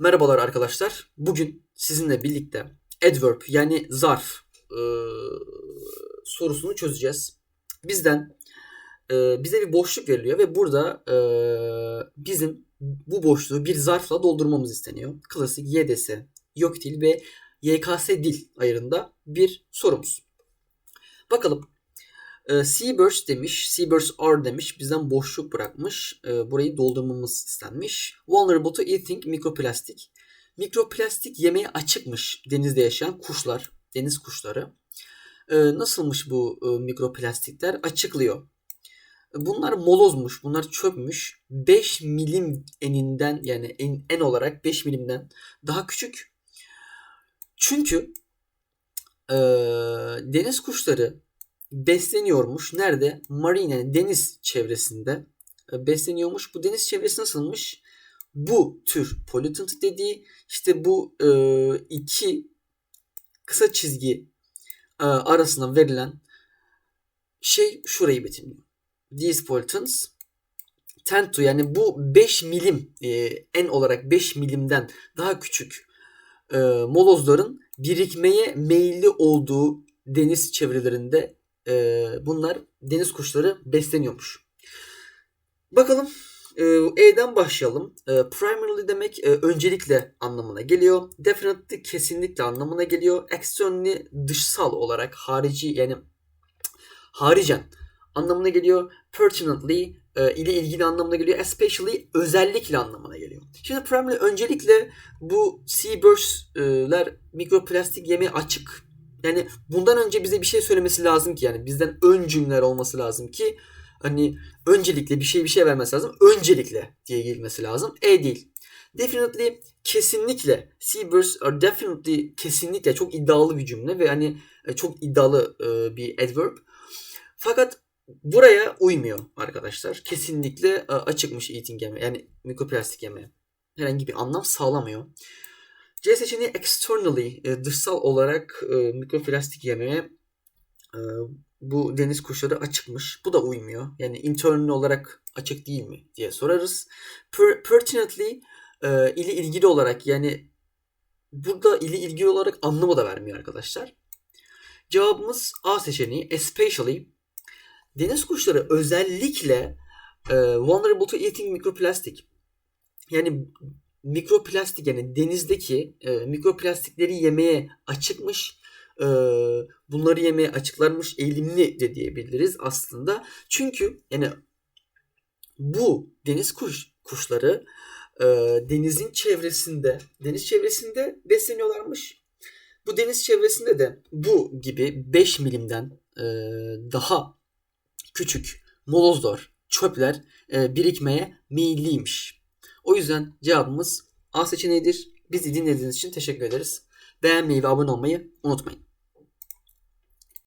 Merhabalar arkadaşlar. Bugün sizinle birlikte adverb yani zarf e, sorusunu çözeceğiz. Bizden e, bize bir boşluk veriliyor ve burada e, bizim bu boşluğu bir zarfla doldurmamız isteniyor. Klasik YDS, YÖK dil ve YKS dil ayarında bir sorumuz. Bakalım. E, Seaburst demiş, Seaburst R demiş, bizden boşluk bırakmış. E, burayı doldurmamız istenmiş. Vulnerable to eating mikroplastik. Mikroplastik yemeye açıkmış denizde yaşayan kuşlar, deniz kuşları. E, nasılmış bu e, mikroplastikler? Açıklıyor. Bunlar molozmuş, bunlar çöpmüş. 5 milim eninden yani en, en olarak 5 milimden daha küçük. Çünkü e, deniz kuşları besleniyormuş. Nerede? Marine deniz çevresinde e, besleniyormuş. Bu deniz çevresi nasılmış? Bu tür pollutant dediği işte bu e, iki kısa çizgi e, arasına verilen şey şurayı betimliyor. These pollutants tend to yani bu 5 milim e, en olarak 5 milimden daha küçük e, molozların birikmeye meyilli olduğu deniz çevrelerinde e, bunlar deniz kuşları besleniyormuş. Bakalım e, E'den başlayalım. E, primarily demek e, öncelikle anlamına geliyor. Definitely kesinlikle anlamına geliyor. Externally dışsal olarak harici yani haricen anlamına geliyor. Pertinently ile ilgili anlamına geliyor. Especially özellikle anlamına geliyor. Şimdi primarily öncelikle bu seaburst'ler mikroplastik yemeye açık yani bundan önce bize bir şey söylemesi lazım ki yani bizden ön cümleler olması lazım ki hani öncelikle bir şey bir şey vermesi lazım. Öncelikle diye gelmesi lazım. E değil. Definitely kesinlikle Seabirds are definitely kesinlikle çok iddialı bir cümle ve hani e, çok iddialı e, bir adverb. Fakat buraya uymuyor arkadaşlar. Kesinlikle e, açıkmış eating yeme yani mikroplastik yeme. Herhangi bir anlam sağlamıyor. C seçeneği externally e, dışsal olarak e, mikroplastik yemeye e, bu deniz kuşları açıkmış. Bu da uymuyor. Yani internal olarak açık değil mi diye sorarız. Per, pertinently e, ile ilgili olarak yani burada ile ilgili olarak anlamı da vermiyor arkadaşlar. Cevabımız A seçeneği especially deniz kuşları özellikle e, vulnerable to eating mikroplastik yani mikroplastik yani denizdeki e, mikroplastikleri yemeye açıkmış. E, bunları yemeye açıklarmış eğilimli de diyebiliriz aslında. Çünkü yani bu deniz kuş kuşları e, denizin çevresinde deniz çevresinde besleniyorlarmış. Bu deniz çevresinde de bu gibi 5 milimden e, daha küçük molozlar, çöpler e, birikmeye meyilliymiş. O yüzden cevabımız A seçeneğidir. Bizi dinlediğiniz için teşekkür ederiz. Beğenmeyi ve abone olmayı unutmayın.